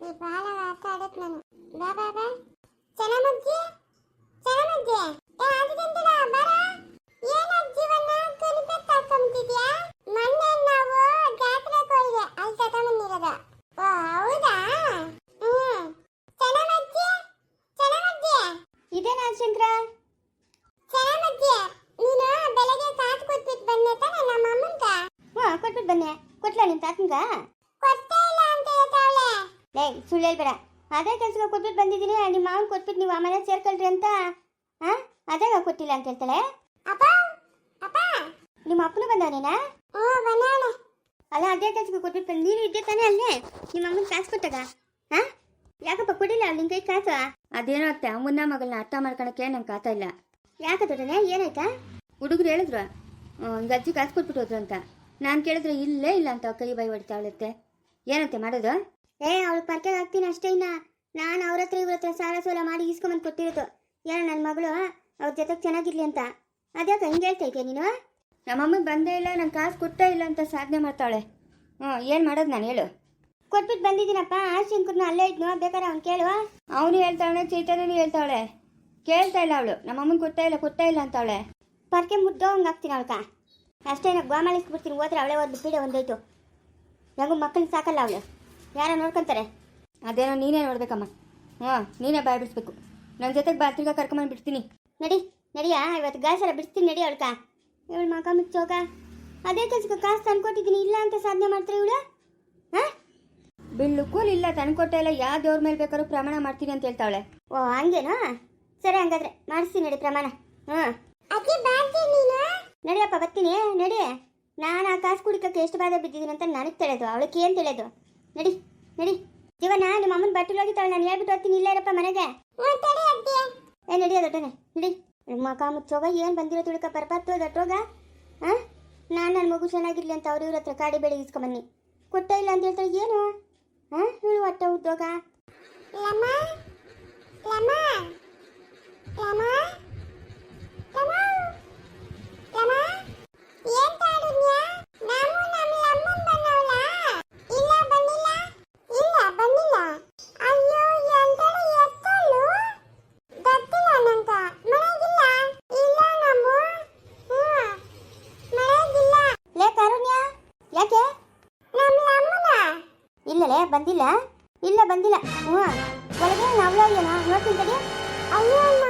ಈ ಬಹಳ ಆಟ ಆಡಕ್ ನಾನು. ಬಾ ಬಾ ಬಾ. ಚೆನ್ನಾಮಜ್ಜಿ ಚೆನ್ನಾಮಜ್ಜಿ ಏ ಆದಿಗಂತನ ಬರ. ಏನ ಜೀವನ ಕಲಿಪೆತ್ತ ಹಾಕೊಂತಿದ್ಯಾ ಮೊನ್ನೆ ನಾವು ಜಾತ್ರೆ ಹೋಗಿದ್ದೆ ಅಲ್ಲಿ ತಗೊಂಬಂದಿರೋದು ಓ, ಹೌದಾ? ಹ್ಮ್. ಇದೇನಾ ಶಂಕರ ನೀನು ಬನ್ನಿ ಕೊಟ್ಲ ನಿಮ್ಮ ತಾತನ್ಗ? ಲೇ ಸುಳ್ಳು ಹೇಳ್ಬೇಡ. ಅದೇ ಕೆಲ್ಸಕ್ಕೆ ಕೊಟ್ಬಿಟ್ಟು ಬಂದಿದ್ದೀನಿ. ನಿಮ್ಮ ಮಾವನ್ ಕೊಟ್ಬಿಟ್ಟು ನೀವು ಆ ಮನೆ ಸೇರ್ಕೊಳ್ರಿ ಅಂತ ಹಾಂ ಅದೇ ಕೊಟ್ಟಿಲ್ಲ ಅಂತ ಹೇಳ್ತಾಳೆ. ಅಪ್ಪ ಅಪ್ಪ. ನಿಮ್ಮ ಅಪ್ಪನು ಬಂದವನೇನಾ ಓ ಬನಾನ ಅಲ್ಲ ಅದೇ ಕೆಲ್ಸಕ್ಕೆ ಕೊಟ್ಬಿಟ್ಟು ಬಂದು ನೀನು ಇದ್ದೆ ತಾನೇ ಅಲ್ಲೇ? ನಿಮ್ಮ ಅಮ್ಮನ ಕಾಸು ಕೊಟ್ಟಾಗ ಹಾ ಯಾಕಪ್ಪ ಕೊಡಿಲ್ಲ ಅವ್ಳು ನಿನ್ನ ಕೈ ಕಾಸು ಅದೇನೋ ಅತ್ತೆ ಅಮ್ಮನ ಮಗಳನ್ನ ಅರ್ಥ ಮಾಡ್ಕೊಳಕ್ಕೆ ನಂಗೆ ಕಾತ ಇಲ್ಲ. ಯಾಕೆ ದೊಡ್ಡನೆ? ಏನಾಯ್ತಾ? ಹುಡುಗರು ಹೇಳಿದ್ರು ಈಗ ಅಜ್ಜಿ ಕಾಸು ಕೊಟ್ಬಿಟ್ಟು ಹೋದ್ರು ಅಂತ. ನಾನು ಕೇಳಿದ್ರೆ ಇಲ್ಲೇ ಇಲ್ಲ ಅಂತ ಕೈ ಬಾಯಿ ಹೊಡಿತಾವಳತ್ತೆ ಏನಂತೆ ಮಾಡೋದು? ಏ ಅವಳು ಪರ್ಕೆಗೆ ಹಾಕ್ತೀನಿ ಅಷ್ಟೇ ಇನ್ನ. ನಾನು ಅವ್ರ ಹತ್ರ ಇವ್ರ ಹತ್ರ ಸಾಲ ಸೋಲ ಮಾಡಿ ಈಸ್ಕೊಂಬಂದು ಕೊಟ್ಟಿರೋದು. ಏನೋ ನನ್ನ ಮಗಳು ಅವ್ರ ಜೊತೆಗೆ ಚೆನ್ನಾಗಿರ್ಲಿ ಅಂತ. ಅದ್ಯಾಕೆ ಹಿಂಗೆ ಹೇಳ್ತಾ ಇದೆಯಾ ನೀನು? ನಮ್ಮಮ್ಮ ಬಂದೇ ಇಲ್ಲ ನಂಗೆ ಕಾಸು ಕೊಟ್ಟೇ ಇಲ್ಲ ಅಂತ ಸಾಧನೆ ಮಾಡ್ತಾಳೆ. ಹ್ಞೂ ಏನು ಮಾಡೋದು ನಾನು ಹೇಳು. ಕೊಟ್ಬಿಟ್ಟು ಬಂದಿದ್ದೀನಪ್ಪ ಆ ಶಂಕರ್ನ ಅಲ್ಲೇ ಇದ್ನು ಬೇಕಾದ್ರೆ ಅವ್ನು ಕೇಳುವ ಅವನು ಹೇಳ್ತಾವಳೆ ಚೈತನ್ಯನು ಹೇಳ್ತಾವಳೆ. ಕೇಳ್ತಾ ಇಲ್ಲ ಅವಳು ನಮ್ಮಮ್ಮನ ಕೊಟ್ಟೇ ಇಲ್ಲ ಕೊಟ್ಟೇ ಇಲ್ಲ ಅಂತಾವಳೆ. ಪರ್ಕೆ ಮುದ್ದೋ ಹಂಗೆ ಹಾಕ್ತೀನಿ ಅವಳ್ಕ. ಅಷ್ಟೇ ನಾ ಗೋಮಾಳಿಸ್ಬಿಡ್ತೀನಿ ಹೋದ್ರೆ ಅವಳೇ ಒಂದು ಪೀಡೆ ಒಂದೋಯ್ತು ನನಗೂ ಮಕ್ಕಳನ್ನ ಸಾಕಲ್ಲ ಅವಳು. ಯಾರೋ ನೋಡ್ಕೊಂತಾರೆ? ಅದೇನೋ ನೀನೇ ನೋಡ್ಬೇಕಮ್ಮ. ಹ್ಞೂ ನೀನೇ ಬಾಯ್ ಬಿಡಿಸ್ಬೇಕು. ನನ್ನ ಜೊತೆಗೆ ಬಾತ್ರಿಗ ಕರ್ಕೊಂಬಂದು ಬಿಡ್ತೀನಿ. ನಡಿ ನಡಿಯಾ ಇವತ್ತು ಗಾಸರ ಬಿಡ್ತೀನಿ ಬಿಡಿಸ್ತೀನಿ ನಡಿ ಅವಳ್ಕ ಇವಳು ಮಗ ಮುಚ್ಚೋಗ ಅದೇ ಕೆಲಸಕ್ಕೆ ಕಾಸು ತಂದ್ಕೊಟ್ಟಿದ್ದೀನಿ ಇಲ್ಲ ಅಂತ ಸಾಧನೆ ಮಾಡ್ತಾರೆ ಇವಳು? ಹಾಂ? ಬಿಲ್ಲು ಕೂಲ್ ಇಲ್ಲ ತಂದ್ಕೊಟ್ಟೆ ಇಲ್ಲ ಯಾವ ದೇವ್ರ ಮೇಲೆ ಬೇಕಾದ್ರೂ ಪ್ರಮಾಣ ಮಾಡ್ತೀನಿ ಅಂತ ಹೇಳ್ತಾವಳೆ. ಓ ಹಂಗೇನಾ? ಸರಿ ಹಂಗಾದ್ರೆ ಮಾಡಿಸ್ತೀನಿ ನಡಿ ಪ್ರಮಾಣ. ಹಾಂ. ನಡಿಯಪ್ಪ ಬರ್ತೀನಿ. ನಡಿ. ನಾನು ಆ ಕಾಸು ಕುಡಿಕಕ್ಕೆ ಎಷ್ಟು ಬಾಧೆ ಬಿದ್ದಿದ್ದೀನಿ ಅಂತ ನನಗೆ ತಿಳಿದು ಅವಳಿಗೆ ಏನು ತಿಳಿಯೋದು ನಡಿ ನಡಿ. ಜೀವನ ನಿಮ್ಮ ಅಮ್ಮನ ಹೋಗಿ ಹೋಗಿತ್ತಾಳೆ ನಾನು ಹೇಳ್ಬಿಟ್ಟು ಹೋಗ್ತೀನಿ ಇಲ್ಲ ಇರಪ್ಪ ಮನೆಗೆ. ಏ ನಡಿ ದೊಡ್ಡನೆ ನಡಿ. ಮಕ ಮುಚ್ಚೋಗ ಏನು ಬಂದಿರೋ ತುಳಿಕ ಪರಪತ್ತು ದಟ್ಟೋಗ ಹಾಂ ನಾನು ನನ್ನ ಮಗು ಚೆನ್ನಾಗಿರ್ಲಿ ಅಂತ ಅವ್ರ ಇವ್ರ ಹತ್ರ ಕಾಡಿ ಬೆಳೆ ಇಸ್ಕೊಂಬನ್ನಿ ಕೊಟ್ಟ ಇಲ್ಲ ಅಂತ ಹೇಳ್ತಾಳೆ ಏನು? ಹಾಂ ಇವಳು ಹೊಟ್ಟೆ ಉದ್ದೋಗ ಲಮ್ಮ ಲಮ್ಮ ಲಮ್ಮ ಲಮ್ಮ ಲಮ್ಮ ಏನ್ ತಾಡುನ್ಯಾ ನಾವು ನಮ್ಮ ಲಮ್ಮನ್ ಬಂದವಳ ಇಲ್ಲ ಬಂದಿಲ್ಲ ಇಲ್ಲ ಬಂದಿಲ್ಲ ಅಯ್ಯೋ ಎಂತಡು ಎತ್ತಲು ಗೊತ್ತಿಲ್ಲ ನಂಗ ಮನೆಗಿಲ್ಲ ಇಲ್ಲ ನಮ್ಮ ಹ್ಮ್ ಮನೆಗಿಲ್ಲ ಲೇ ಕಾರುಣ್ಯ ಯಾಕೆ ನಮ್ಮ ಲಮ್ಮನ ಇಲ್ಲಲೇ ಬಂದಿಲ್ಲ? ಇಲ್ಲ ಬಂದಿಲ್ಲ. ಹ್ಞೂ ಒಳಗೆ ನಾವು ಏನೋ? ನೋಡ್ತೀನಿ ತಡಿ ಅಯ್ಯೋ ಮಾಮು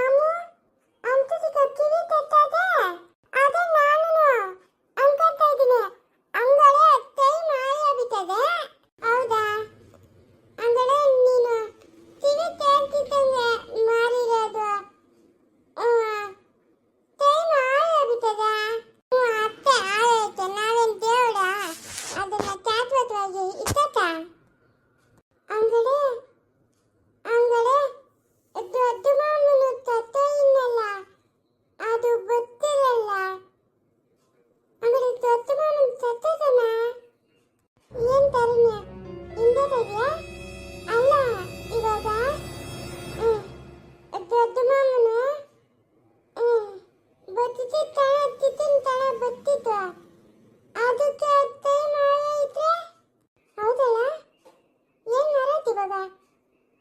ಮಾಡತ್ತಿ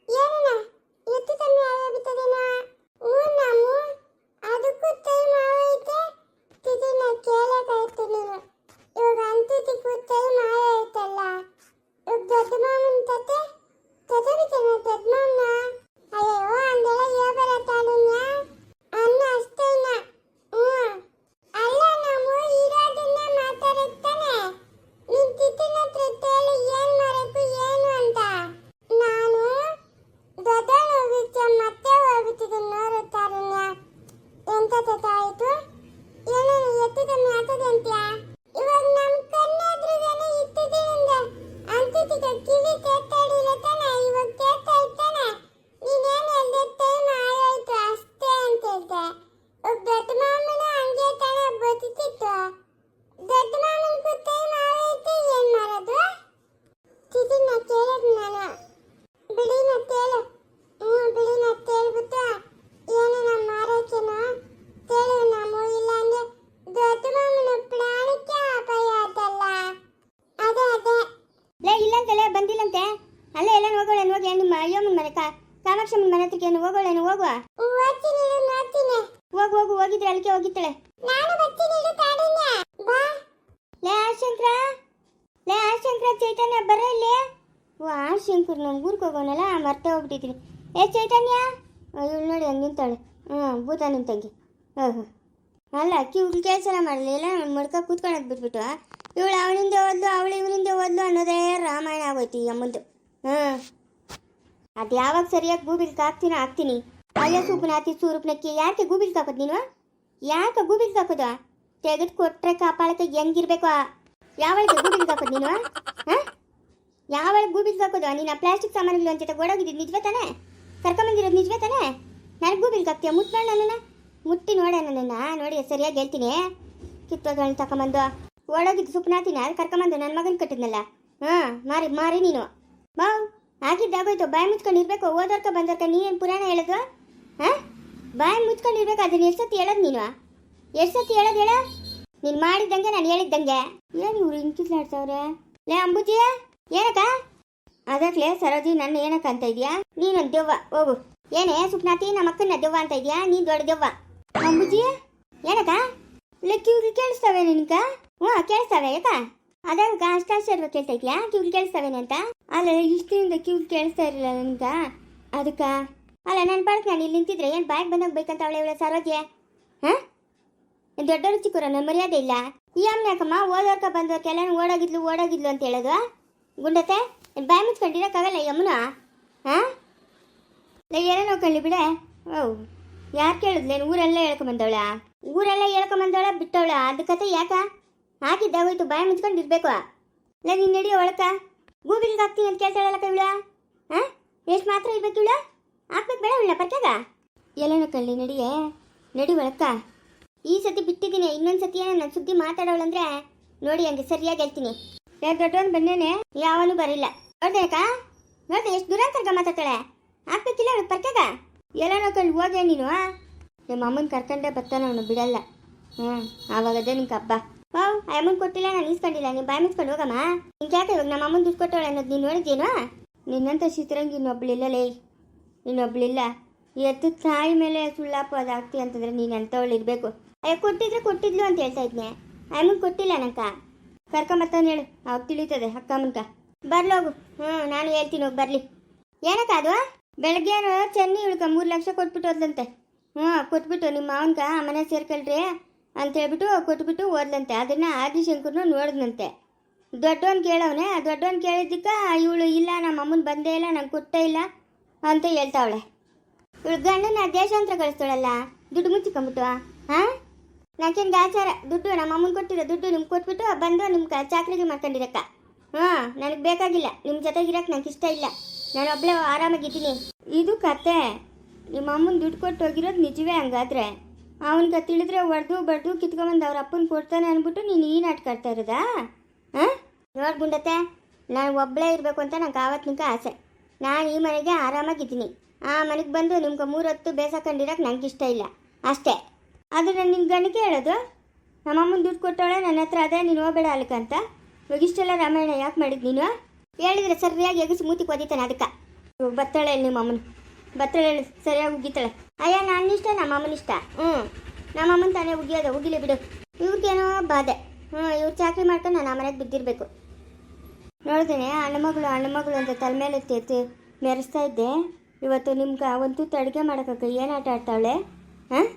ಇವಾಗ ಏನಣ್ಣ ಎತ್ತು ತಮ್ಮಿ ಆಗೋಗ್ಬಿಟ್ಟದೇನ ಹ್ಞೂ ನಾವು ಅದಕ್ಕೂ ಟೈಮ್ ಆಗೈತೆ ತಿದಿನ ಕೇಳಕ್ಕಾಯ್ತು ನೀನು ಇವಾಗ ಅಂತಿದ್ದಕ್ಕೂ ಟೈಮ್ ಆಗೈತಲ್ಲ ಇವಾಗ ದೊಡ್ಡ ಮಾಮನ ತತೆ ತತೆ ಬಿಟ್ಟನ ದೊಡ್ಡ ಮಾಮನ ಅಯ್ಯೋ ಅಂದೆಲ್ಲ ಹೇಳ್ಬಾರ ತಾಡುನ್ಯ ಅನ್ನ ಅಷ್ಟೇನ ಹ್ಞೂ ಅಲ್ಲ ನಾವು ಇರೋದನ್ನ ಮಾತಾಡುತ್ತಾನೆ ನಿನ್ ತಿತ್ತಿನ ಹತ್ರ ಕೇಳಿ ಏನ್ ಮಾಡಬೇಕು ಏನು ಅಂತ ನಾನು ಹೋಗೋಳೇನು ಹೋಗಿ ನಿಮ್ಮ ಅಯ್ಯಮ್ಮನ ಮನೆ ಕಾ ಕಾಮಾಕ್ಷಮ್ಮನ ಮನೆ ಹತ್ರಕ್ಕೆ ಏನು ಹೋಗೋಳೇನು ಹೋಗುವ? ಇರು, ನೋಡ್ತೀನಿ ಹೋಗು ಹೋಗು ಹೋಗಿದ್ರೆ ಅಲ್ಲಿಗೆ ಹೋಗಿತ್ತಾಳೆ ನಾನು ಬರ್ತೀನಿ ಇರು ಕಾಡಿನ ಬಾ. ಲೇ ಆಶಂಕ್ರ ಲೇ ಆಶಂಕ್ರ ಚೈತನ್ಯ ಬರ ಇಲ್ಲಿ? ಓ ಆಶಂಕರ್ ನಂಗೆ ಊರಿಗೆ ಹೋಗೋನಲ್ಲ ಮರ್ತೇ ಹೋಗ್ಬಿಟ್ಟಿದ್ದೀನಿ. ಏ ಚೈತನ್ಯ? ಇವಳು ನೋಡಿ ಹಂಗೆ ನಿಂತಾಳೆ. ಹ್ಞೂ ಭೂತ ನಿಂತಂಗೆ. ಹಾಂ ಅಲ್ಲ ಕಿವ್ಗೆ ಕೆಲಸ ಮಾಡಲಿಲ್ಲ ಮಡ್ಕ ಕೂತ್ಕೊಳಕ್ ಬಿಟ್ಬಿಟ್ಟು ಇವಳು ಅವಳಿಂದ ಓದ್ಲು ಅವಳು ಇವರಿಂದ ಓದ್ಲು ಅನ್ನೋದೇ ರಾಮಾಯಣ ಆಗೋಯ್ತು ಯಮ್ಮಂದು ಹ್ಞೂ. ಅದು ಯಾವಾಗ ಸರಿಯಾಗಿ ಗೂಬಿಲ್ಕ ಹಾಕ್ತೀನೋ ಹಾಕ್ತೀನಿ. ಅಯ್ಯ ಸೂಪನ ಹಾಕಿ ಸೂರುಪ್ನಕ್ಕಿ ಯಾಕೆ ಗೂಬಿಲ್ ಹಾಕೋದು ನೀನು? ಯಾಕೆ ಗೂಬಿಲ್ ಕಾಕೋದ ತೆಗೆದು ಕೊಟ್ಟರೆ ಕಾಪಾಳಕ್ಕೆ ಹೆಂಗಿರ್ಬೇಕು? ಯಾವಳಿಗೆ ಗೂಬಿಲ್ ಹಾಕೋದು ನೀನು? ಹಾಂ? ಯಾವಳಿಗೆ ಗೂಬಿಲ್ ಕಾಕೋದ ನೀನು ಪ್ಲಾಸ್ಟಿಕ್ ಸಾಮಾನುಗಳು ಅಂತ ಓಡೋಗಿದ್ದು ನಿಜವೇ ತಾನೇ? ಕರ್ಕೊಂಬಂದಿರೋದು ನಿಜವೇ ತಾನೇ? ನನಗೆ ಗೂಬಿಲ್ ಕಾಕ್ತೀಯ ಮುಟ್ಬೇಡ ನನ್ನ ಮುಟ್ಟಿ ನೋಡ ನನ್ನನ್ನು? ನೋಡಿ, ಸರಿಯಾಗಿ ಹೇಳ್ತೀನಿ. ಕಿತ್ತೋದ್ರಲ್ಲಿ ತಗೊಂಬಂದು ಒಳಗಿದ್ದು ಸುಪ್ನಾತಿನ ಅದು ಕರ್ಕೊಂಬಂದು ನನ್ನ ಮಗನ ಕಟ್ಟಿದ್ನಲ್ಲ? ಹಾಂ, ಮಾರಿ ಮಾರಿ ನೀನು. ಬಾವ್ ಆಗಿದ್ದಾಗೋಯ್ತು. ಬಾಯಿ ಮುಚ್ಕೊಂಡು ಇರ್ಬೇಕು. ಓದೋರ್ಕ ಬಂದೋರ್ಕ ನೀನೇನು ಪುರಾಣ ಹೇಳೋದು? ಹಾಂ? ಬಾಯಿ ಮುಚ್ಕೊಂಡು ಇರ್ಬೇಕು. ಅದನ್ನ ಎಷ್ಟು ಸತಿ ಹೇಳೋದು ನೀನು? ಎಷ್ಟು ಸತಿ ಹೇಳೋದು ಹೇಳ? ನೀನು ಮಾಡಿದ್ದಂಗೆ ನಾನು ಹೇಳಿದ್ದಂಗೆ. ಏನು ಇವ್ರು ಇಂಕಿಸ್ಲಾಡ್ಸವ್ರೆ ಲೇ, ಅಂಬುಜಿ, ಏನಕ್ಕ? ಅದಕ್ಕೆ ಸರೋಜಿ, ನನ್ನ ಏನಕ್ಕ ಅಂತ ಇದೆಯಾ? ನೀನೊಂದು ದೆವ್ವ. ಹೋಗು. ಏನೇ, ಸುಪ್ನಾತಿ ನಮ್ಮ ಅಕ್ಕನ ದೆವ್ವ ಅಂತ ಇದೆಯಾ? ನೀನು ದೊಡ್ಡ ದೆವ್ವ. ಅಂಬುಜಿ, ಏನಕ್ಕ? ಲೇ ಕಿವ್ಗೆ ಕೇಳಿಸ್ತವೆ ನಿನ್ಕ? ಹ್ಞೂ ಕೇಳಿಸ್ತವೆ, ಯಾಕ? ಅದಾಗ ಅಷ್ಟಾಶ್ಚರ್ಯ ಕೇಳ್ತಾ ಇದೆಯಾ ಕಿವ್ಗೆ ಕೇಳಿಸ್ತವೇನೆ ಅಂತ? ಅಲ್ಲ, ಇಷ್ಟಿನಿಂದ ಕ್ಯೂ ಕೇಳಿಸ್ತಾ ಇರಲಿಲ್ಲ ನನ್ಗೆ. ಅದಕ್ಕ? ಅಲ್ಲ ನನ್ನ ಪಾಡಕ್ ನಾನು ಇಲ್ಲಿ ನಿಂತಿದ್ರೆ ಏನು ಬಾಯಿಗೆ ಬಂದಾಗ ಬೇಕಂತ ಅವಳೆ ಇವಳೆ ಸರೋಜೆ ಹಾಂ? ದೊಡ್ಡವರು ಚಿಕ್ಕವರು ನನ್ನ ಮರ್ಯಾದೆ ಇಲ್ಲ? ಈ ಯಾಕಮ್ಮ ಓದೋರ್ಕ ಕೆಲವೊಂದು ಓಡೋಗಿದ್ಲು ಓಡೋಗಿದ್ಲು ಅಂತ ಹೇಳೋದು? ಗುಂಡತೆ ಬಾಯಿ ಮುಚ್ಕೊಂಡಿರೋಕ್ಕಾಗಲ್ಲ ಯಮ್ಮನ ಹಾಂ? ಏನೋ ನೋಡ್ಕೊಳ್ಳಿ ಬಿಡೆ? ಓ, ಯಾರು ಕೇಳಿದ್ಲೇನು ಊರೆಲ್ಲ ಹೇಳ್ಕೊಂಬಂದವಳ? ಊರೆಲ್ಲ ಹೇಳ್ಕೊಂಬಂದವಳ, ಬಿಟ್ಟವಳ? ಅದಕ್ಕತೆ ಕತೆ ಯಾಕ ಹಾಕಿದ್ದಾಗೋಯ್ತು ಬಾಯಿ ಮುಚ್ಕೊಂಡು ಇರಬೇಕು. ಇಲ್ಲ ನೀನು ನಡಿ ಒಳಕ ಗೂಬಿಲ್ಗೆ ಹಾಕ್ತೀನಿ ಅಂತ ಕೇಳ್ತಾಳಲ್ಲ ಇವಳ. ಹಾಂ? ಎಷ್ಟು ಮಾತ್ರ ಇರ್ಬೇಕು ಇವಳ? ಹಾಕ್ಬೇಕು ಬೇಡ ಇವಳ ಪರ್ಕಾಗ? ಎಲ್ಲನೋ ಕಳ್ಳಿ, ನಡಿಯೇ. ನಡಿ ಒಳಕ ಈ ಸತಿ ಬಿಟ್ಟಿದ್ದೀನಿ, ಇನ್ನೊಂದು ಸತಿ ನನ್ನ ಸುದ್ದಿ ಮಾತಾಡೋಳಂದ್ರೆ ನೋಡಿ ಹಂಗೆ ಸರಿಯಾಗಿ ಹೇಳ್ತೀನಿ. ಯಾರು ದೊಡ್ಡವನು ಬಂದೇನೆ ಯಾವನು ಬರಿಲ್ಲ. ನೋಡ್ದೇಕ ನೋಡ್ದೆ, ಎಷ್ಟು ದೂರ ಕರ್ಕ ಮಾತಾಡ್ತಾಳೆ? ಹಾಕ್ಬೇಕಿಲ್ಲ ಅವಳು ಪರ್ಕಾಗ? ಎಲ್ಲನ ಕಳ್ಳಿ ಹೋದೆ ನೀನು? ನಿಮ್ಮ ಅಮ್ಮನ ಕರ್ಕೊಂಡೆ ಬರ್ತಾನೆ ಅವನು, ಬಿಡಲ್ಲ. ಹ್ಞೂ ಆವಾಗದೇ ನಿಂಗೆ ಹಬ್ಬ. ವಾವ್ ಆ ಕೊಟ್ಟಿಲ್ಲ, ನಾನು ಇಸ್ಕೊಂಡಿಲ್ಲ ನೀನು ಬಾಯಿ ಮುಚ್ಕೊಂಡು ಹೋಗಮ್ಮ. ನಿಂಗೆ ಯಾಕೆ ಇವಾಗ ನಮ್ಮ ಅಮ್ಮನ ದುಡ್ಡು ಕೊಟ್ಟವಳೆ ಅನ್ನೋದು ನೀನು ನೋಡಿದ್ದೇನೋ ನಿನ್ನಂತ ಚಿತ್ರಂಗಿ ಇನ್ನೊಬ್ಳಿಲ್ಲ ಲೇ ಇನ್ನೊಬ್ಳಿಲ್ಲ. ಎತ್ತು ತಾಯಿ ಮೇಲೆ ಸುಳ್ಳಾಪು ಅದು ಆಗ್ತಿ ಅಂತಂದ್ರೆ ನೀನು ಅಂಥವಳು ಇರಬೇಕು. ಅಯ್ಯೋ, ಕೊಟ್ಟಿದ್ರೆ ಕೊಟ್ಟಿದ್ಲು ಅಂತ ಹೇಳ್ತಾ ಇದ್ನೆ. ಅಮ್ಮನ್ ಕೊಟ್ಟಿಲ್ಲ ನಂಕ ಕರ್ಕೊಂಬರ್ತಾನೆ ಹೇಳು. ಅವಾಗ ತಿಳಿತದೆ ಅಕ್ಕ ಅಮ್ಮನ್ಕ ಬರ್ಲೋಗು ಹ್ಞೂ ನಾನು ಹೇಳ್ತೀನಿ, ಹೋಗಿ ಬರಲಿ. ಏನಕ್ಕ ಅದು? ಬೆಳಗ್ಗೆ ಚೆನ್ನಿ ಇಳ್ಕ ಮೂರು ಲಕ್ಷ ಕೊಟ್ಬಿಟ್ಟು ಹೋದಂತೆ ಹ್ಞೂ ಕೊಟ್ಬಿಟ್ಟು ನಿಮ್ಮ ಮಾವನ್ಕ ಮನೆ ಸೇರ್ಕೊಳ್ರಿ. ಅಂತ ಹೇಳ್ಬಿಟ್ಟು ಕೊಟ್ಬಿಟ್ಟು ಓದ್ಲಂತೆ. ಅದನ್ನ ಆದಿಶಂಕರ್ನು ನೋಡಿದ್ನಂತೆ. ದೊಡ್ಡವನ್ ಕೇಳವನೆ. ದೊಡ್ಡವನ್ ಕೇಳಿದ್ದಕ್ಕೆ ಇವಳು ಇಲ್ಲ, ನಮ್ಮ ಅಮ್ಮನ ಬಂದೇ ಇಲ್ಲ, ನಂಗೆ ಕೊಟ್ಟೇ ಇಲ್ಲ ಅಂತ ಹೇಳ್ತಾವಳೆ. ಇವಳು ಗಂಡನ ದೇಶಾಂತರ ಕಳಿಸ್ತಾಳಲ್ಲ, ದುಡ್ಡು ಮುಚ್ಚಿಕೊಂಬಿಟ್ಟು ಹಾಂ ನಾಕೇನು ಆಚಾರ? ದುಡ್ಡು ನಮ್ಮ ಅಮ್ಮನ ಕೊಟ್ಟಿರೋ ದುಡ್ಡು ನಿಮ್ಗೆ ಕೊಟ್ಬಿಟ್ಟು ಬಂದು ನಿಮ್ಗೆ ಚಾಕ್ರಿಗೆ ಮಾಡ್ಕೊಂಡಿರಕ್ಕ. ಹಾಂ, ನನಗೆ ಬೇಕಾಗಿಲ್ಲ. ನಿಮ್ಮ ಜೊತೆಗಿರಕ್ಕೆ ನಂಗೆ ಇಷ್ಟ ಇಲ್ಲ. ನಾನು ಒಬ್ಬಳೇ ಆರಾಮಾಗಿದ್ದೀನಿ ಇದು ಕತೆ. ನಿಮ್ಮ ಅಮ್ಮನ ದುಡ್ಡು ಕೊಟ್ಟು ಹೋಗಿರೋದು ನಿಜವೇ ಹಂಗಾದ್ರೆ? ಅವನಿಗೆ ತಿಳಿದ್ರೆ ಹೊಡೆದು ಬಡ್ದು ಕಿತ್ಕೊಂಬಂದು ಅವ್ರ ಅಪ್ಪನ ಕೊಡ್ತಾನೆ ಅಂದ್ಬಿಟ್ಟು ನೀನು ಈ ನಾಟಕ ಆಡ್ತಾ ಇರೋದಾ? ಹಾಂ? ನೋಡಿ ಗುಂಡತ್ತೆ, ನಾನು ಒಬ್ಬಳೇ ಇರಬೇಕು ಅಂತ ನಂಗೆ ಆವತ್ತಿನಕ ಆಸೆ. ನಾನು ಈ ಮನೆಗೆ ಆರಾಮಾಗಿದ್ದೀನಿ. ಆ ಮನೆಗೆ ಬಂದು ನಿಮ್ಗೆ ಮೂರೊತ್ತು ಬೇಸಾಕೊಂಡಿರೋಕೆ ನನಗೆ ಇಷ್ಟ ಇಲ್ಲ. ಅಷ್ಟೇ. ಅದು ನಾನು ನಿನ್ನ ಗಂಡಿಗೆ ಹೇಳೋದು, ನಮ್ಮಮ್ಮನ ದುಡ್ಡು ಕೊಟ್ಟವಳೆ ನನ್ನ ಹತ್ರ ಅದೇ ನೀನು ಹೋಗಬೇಡ ಅಲ್ಕ ಅಂತ. ಇಷ್ಟೆಲ್ಲ ರಾಮಾಯಣ ಯಾಕೆ ಮಾಡಿದ್ ನೀನು? ಹೇಳಿದ್ರೆ ಸರಿಯಾಗಿ ಎಗಸಿ ಮೂತಿ ಕೊದಿತಾನೆ ಅದಕ್ಕೆ. ಬತ್ತಳೆ ನಿಮ್ಮ ಅಮ್ಮನ ಬತ್ತಾಳೆ ಸರಿಯಾಗಿ ಉಗಿತಾಳೆ ಅಯ್ಯ ನನ್ನ ಇಷ್ಟ ನಮ್ಮ ಅಮ್ಮನ ಇಷ್ಟ. ಹ್ಞೂ ನಮ್ಮ ಅಮ್ಮನ ತಾನೇ ಉಗಿಯೋದು ಉಗಿಲಿ ಬಿಡು. ಇವ್ರಿಗೇನೋ ಬಾಧೆ. ಹ್ಞೂ ಇವ್ರು ಚಾಕ್ರಿ ಮಾಡ್ಕೊಂಡು ನಾನು ಮನೆಗೆ ಬಿದ್ದಿರಬೇಕು. ನೋಡಿದೇನೆ ಹಣ್ಣುಮಗಳು ಹಣ್ಣುಮಗಳು ಅಂತ ತಲೆ ಮೇಲೆ ಎತ್ತಿ ಮೆರೆಸ್ತಾ ಇದ್ದೆ. ಇವತ್ತು ನಿಮ್ಗೆ ಒಂದು ತುತ್ತು ಅಡುಗೆ ಮಾಡೋಕ್ಕೆ ಏನು ಆಟ ಆಡ್ತಾಳೆ? ಹಾಂ?